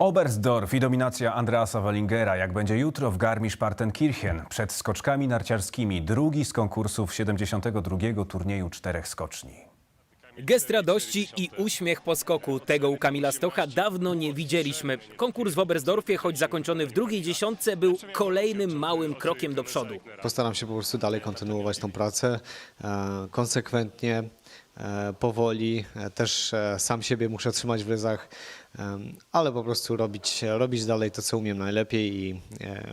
Oberstdorf i dominacja Andreasa Wallingera, jak będzie jutro w Garmisch-Partenkirchen. Przed skoczkami narciarskimi drugi z konkursów 72. turnieju czterech skoczni. Gest radości i uśmiech po skoku. Tego u Kamila Stocha dawno nie widzieliśmy. Konkurs w Oberstdorfie, choć zakończony w drugiej dziesiątce, był kolejnym małym krokiem do przodu. Postaram się po prostu dalej kontynuować tą pracę e, konsekwentnie, powoli. E, też e, sam siebie muszę trzymać w ryzach, e, ale po prostu robić, robić dalej to, co umiem najlepiej i, e,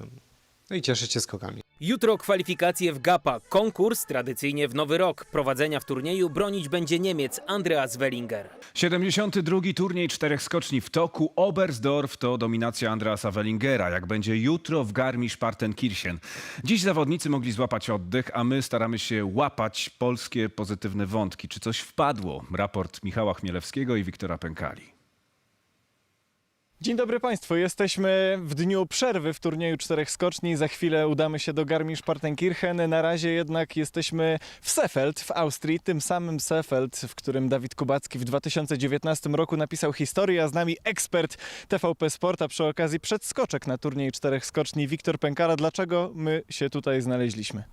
no i cieszyć się skokami. Jutro kwalifikacje w GAPA. Konkurs tradycyjnie w nowy rok. Prowadzenia w turnieju bronić będzie Niemiec Andreas Wellinger. 72. turniej czterech skoczni w toku. Oberstdorf to dominacja Andreasa Wellingera, jak będzie jutro w Garmisch-Partenkirchen. Dziś zawodnicy mogli złapać oddech, a my staramy się łapać polskie pozytywne wątki. Czy coś wpadło? Raport Michała Chmielewskiego i Wiktora Pękali. Dzień dobry Państwu, jesteśmy w dniu przerwy w turnieju czterech skoczni. Za chwilę udamy się do Garmisch-Partenkirchen. Na razie jednak jesteśmy w Seefeld w Austrii, tym samym Seefeld, w którym Dawid Kubacki w 2019 roku napisał historię, a z nami ekspert TVP Sporta przy okazji przedskoczek na turniej czterech skoczni Wiktor Pękara. Dlaczego my się tutaj znaleźliśmy?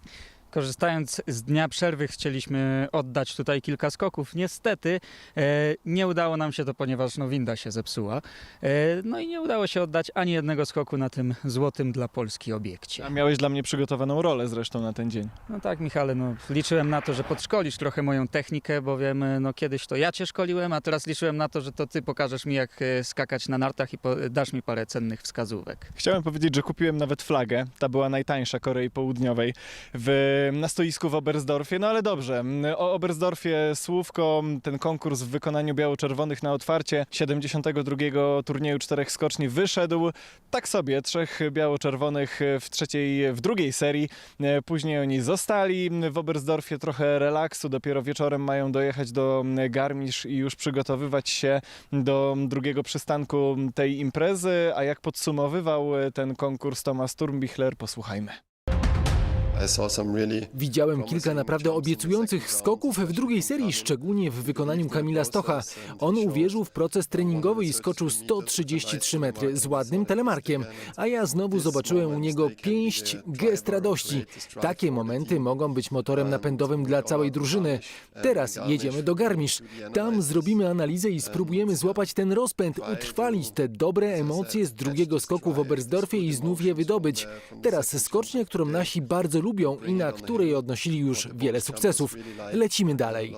Korzystając z dnia przerwy, chcieliśmy oddać tutaj kilka skoków. Niestety e, nie udało nam się to, ponieważ no, winda się zepsuła. E, no i nie udało się oddać ani jednego skoku na tym złotym dla Polski obiekcie. A miałeś dla mnie przygotowaną rolę zresztą na ten dzień. No tak, Michale, no, liczyłem na to, że podszkolisz trochę moją technikę, bowiem no, kiedyś to ja cię szkoliłem, a teraz liczyłem na to, że to ty pokażesz mi, jak e, skakać na nartach i dasz mi parę cennych wskazówek. Chciałem powiedzieć, że kupiłem nawet flagę. Ta była najtańsza Korei Południowej w, na stoisku w Oberstdorfie. No ale dobrze, o Oberstdorfie słówko, ten konkurs w wykonaniu biało-czerwonych na otwarcie 72. turnieju czterech skoczni wyszedł tak sobie, trzech biało-czerwonych w trzeciej, w drugiej serii. Później oni zostali w Oberstdorfie trochę relaksu. Dopiero wieczorem mają dojechać do Garmisch i już przygotowywać się do drugiego przystanku tej imprezy. A jak podsumowywał ten konkurs Tomasz Turmbichler, posłuchajmy. Widziałem kilka naprawdę obiecujących skoków w drugiej serii, szczególnie w wykonaniu Kamila Stocha. On uwierzył w proces treningowy i skoczył 133 metry z ładnym telemarkiem, a ja znowu zobaczyłem u niego pięść, gest radości. Takie momenty mogą być motorem napędowym dla całej drużyny. Teraz jedziemy do Garmisch. Tam zrobimy analizę i spróbujemy złapać ten rozpęd, utrwalić te dobre emocje z drugiego skoku w Oberstdorfie i znów je wydobyć. Teraz skocznia, którą nasi bardzo lubią i na której odnosili już wiele sukcesów. Lecimy dalej.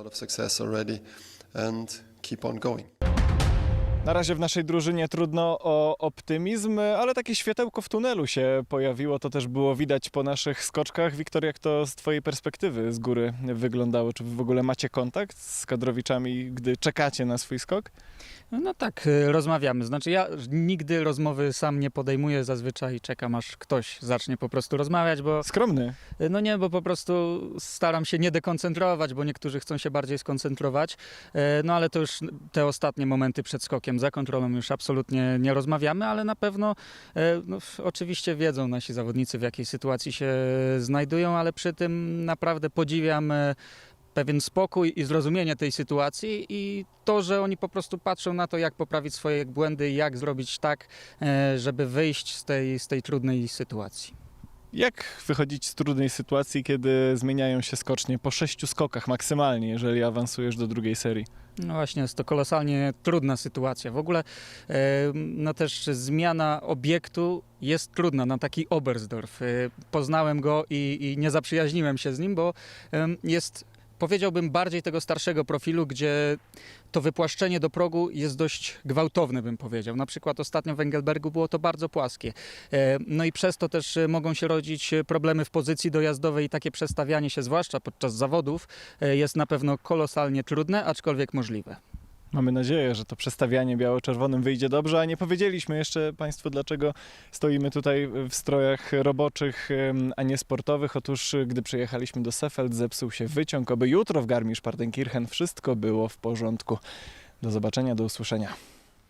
Na razie w naszej drużynie trudno o optymizm, ale takie światełko w tunelu się pojawiło. To też było widać po naszych skoczkach. Wiktor, jak to z Twojej perspektywy z góry wyglądało? Czy w ogóle macie kontakt z kadrowiczami, gdy czekacie na swój skok? No tak, e, rozmawiamy. Znaczy ja nigdy rozmowy sam nie podejmuję, zazwyczaj czekam aż ktoś zacznie po prostu rozmawiać, bo Skromny. No nie, bo po prostu staram się nie dekoncentrować, bo niektórzy chcą się bardziej skoncentrować. E, No ale to już te ostatnie momenty przed skokiem za kontrolą już absolutnie nie rozmawiamy, ale na pewno e, no, oczywiście wiedzą nasi zawodnicy w jakiej sytuacji się znajdują, ale przy tym naprawdę podziwiam e, pewien spokój i zrozumienie tej sytuacji i to, że oni po prostu patrzą na to, jak poprawić swoje błędy, jak zrobić tak, e, żeby wyjść z tej, z tej trudnej sytuacji. Jak wychodzić z trudnej sytuacji, kiedy zmieniają się skocznie po sześciu skokach maksymalnie, jeżeli awansujesz do drugiej serii? No właśnie, jest to kolosalnie trudna sytuacja. W ogóle e, no też zmiana obiektu jest trudna na taki Oberstdorf. E, Poznałem go i, i nie zaprzyjaźniłem się z nim, bo jest powiedziałbym bardziej tego starszego profilu, gdzie to wypłaszczenie do progu jest dość gwałtowne, bym powiedział. Na przykład ostatnio w Engelbergu było to bardzo płaskie. E, No i przez to też e, mogą się rodzić e, problemy w pozycji dojazdowej i takie przestawianie się, zwłaszcza podczas zawodów, jest na pewno kolosalnie trudne, aczkolwiek możliwe. Mamy nadzieję, że to przestawianie biało-czerwonym wyjdzie dobrze, a nie powiedzieliśmy jeszcze Państwu, dlaczego stoimy tutaj w strojach roboczych, a nie sportowych. Otóż, gdy przyjechaliśmy do Seefeld, zepsuł się wyciąg, oby jutro w Garmisch-Partenkirchen wszystko było w porządku. Do zobaczenia, do usłyszenia.